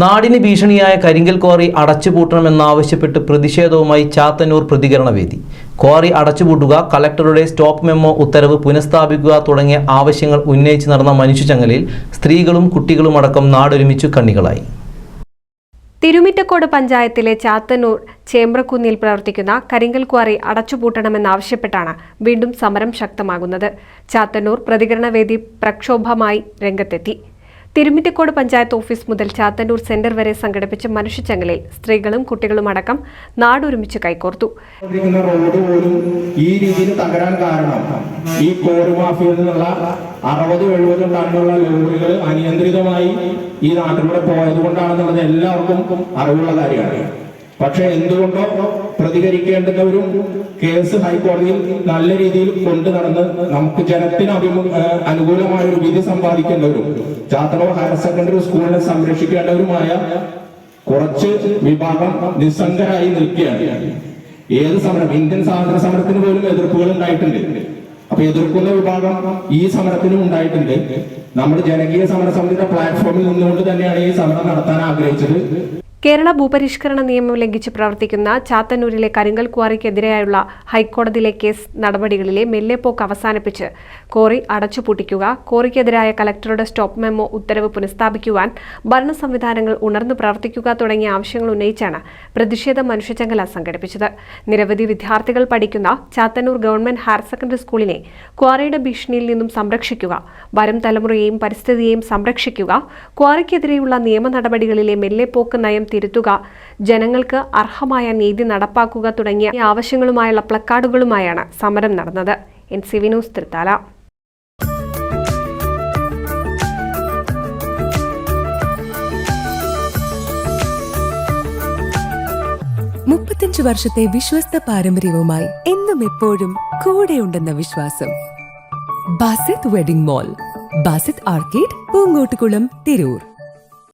നാടിന് ഭീഷണിയായ കരിങ്കൽ ക്വാറി അടച്ചുപൂട്ടണമെന്നാവശ്യപ്പെട്ട് പ്രതിഷേധവുമായി ചാത്തന്നൂർ പ്രതികരണവേദി ക്വാറി അടച്ചുപൂട്ടുക കലക്ടറുടെ സ്റ്റോപ്പ് മെമ്മോ ഉത്തരവ് പുനഃസ്ഥാപിക്കുക തുടങ്ങിയ ആവശ്യങ്ങൾ ഉന്നയിച്ച് നടന്ന മനുഷ്യചങ്ങലയിൽ സ്ത്രീകളും കുട്ടികളുമടക്കം നാടൊരുമിച്ചു കണ്ണികളായി. തിരുമിറ്റക്കോട് പഞ്ചായത്തിലെ ചാത്തന്നൂർ ചേമ്പ്രക്കുന്നിൽ പ്രവർത്തിക്കുന്ന കരിങ്കൽ ക്വാറി അടച്ചുപൂട്ടണമെന്നാവശ്യപ്പെട്ടാണ് വീണ്ടും സമരം ശക്തമാകുന്നത്. ചാത്തന്നൂർ പ്രതികരണവേദി പ്രക്ഷോഭമായി രംഗത്തെത്തി. തിരുമിറ്റക്കോട് പഞ്ചായത്ത് ഓഫീസ് മുതൽ ചാത്തന്നൂർ സെന്റർ വരെ സംഘടിപ്പിച്ച മനുഷ്യച്ചങ്ങലയിൽ സ്ത്രീകളും കുട്ടികളും അടക്കം നാടൊരുമിച്ച് കൈകോർത്തു. റോഡ് പോലും ഈ രീതിയിൽ തകരാൻ കാരണം ഈ കോറി മാഫിയയിൽ നിന്നുള്ള അറുപത് എഴുപത് ടണ്ണുള്ള ലോറികൾ അനിയന്ത്രിതമായി ഈ നാട്ടിലൂടെ പോയത് കൊണ്ടാണെന്നുള്ളത് എല്ലാവർക്കും അറിവുള്ള കാര്യമാണ്. പക്ഷെ എന്തുകൊണ്ടോ പ്രതികരിക്കേണ്ടുന്നവരും കേസ് ഹൈക്കോടതിയിൽ നല്ല രീതിയിൽ കൊണ്ടു നടന്ന് നമുക്ക് ജനത്തിന് അനുകൂലമായ ഒരു വിധി സമ്പാദിക്കേണ്ടവരും ചാത്തറോ ഹയർ സെക്കൻഡറി സ്കൂളിനെ സംരക്ഷിക്കേണ്ടവരുമായ കുറച്ച് വിഭാഗം നിസ്സംഗരായി നിൽക്കുകയാണ്. ഏത് സമരം? ഇന്ത്യൻ സ്വാതന്ത്ര്യ സമരത്തിന് പോലും എതിർപ്പുകൾ ഉണ്ടായിട്ടുണ്ട്. അപ്പൊ എതിർക്കുന്ന വിഭാഗം ഈ സമരത്തിനും ഉണ്ടായിട്ടുണ്ട്. നമ്മുടെ ജനകീയ സമര സമിതിയുടെ പ്ലാറ്റ്ഫോമിൽ നിന്നുകൊണ്ട് തന്നെയാണ് ഈ സമരം നടത്താൻ ആഗ്രഹിച്ചത്. കേരള ഭൂപരിഷ്കരണ നിയമം ലംഘിച്ച് പ്രവർത്തിക്കുന്ന ചാത്തന്നൂരിലെ കരിങ്കൽ ക്വാറിക്കെതിരെയുള്ള ഹൈക്കോടതിയിലെ കേസ് നടപടികളിലെ മെല്ലെപ്പോക്ക് അവസാനിപ്പിച്ച് കോറി അടച്ചുപൂട്ടിക്കുക കോറിക്കെതിരായ കലക്ടറുടെ സ്റ്റോപ്പ് മെമ്മോ ഉത്തരവ് പുനഃസ്ഥാപിക്കുവാൻ ഭരണ സംവിധാനങ്ങൾ ഉണർന്നു പ്രവർത്തിക്കുക തുടങ്ങിയ ആവശ്യങ്ങൾ ഉന്നയിച്ചാണ് പ്രതിഷേധ മനുഷ്യചങ്ങല സംഘടിപ്പിച്ചത്. നിരവധി വിദ്യാർത്ഥികൾ പഠിക്കുന്ന ചാത്തന്നൂർ ഗവൺമെന്റ് ഹയർ സെക്കൻഡറി സ്കൂളിനെ ക്വാറിയുടെ ഭീഷണിയിൽ നിന്നും സംരക്ഷിക്കുക വരും തലമുറയെയും പരിസ്ഥിതിയെയും സംരക്ഷിക്കുക ക്വാറിക്കെതിരെയുള്ള നിയമ നടപടികളിലെ മെല്ലെപ്പോക്ക് നയം തിരുത്തുക. ജനങ്ങൾക്ക് അർഹമായ നീതി നടപ്പാക്കുക തുടങ്ങിയ ആവശ്യങ്ങളുമായുള്ള പ്ലക്കാർഡുകളുമായാണ് സമരം നടന്നത്. N C V news Thrithala മുപ്പത്തഞ്ച് വർഷത്തെ വിശ്വസ്ത പാരമ്പര്യവുമായി എന്നും എപ്പോഴും കൂടെയുണ്ടെന്ന വിശ്വാസം. Basith wedding mall Basith arcade Poonkottukulam Tirur.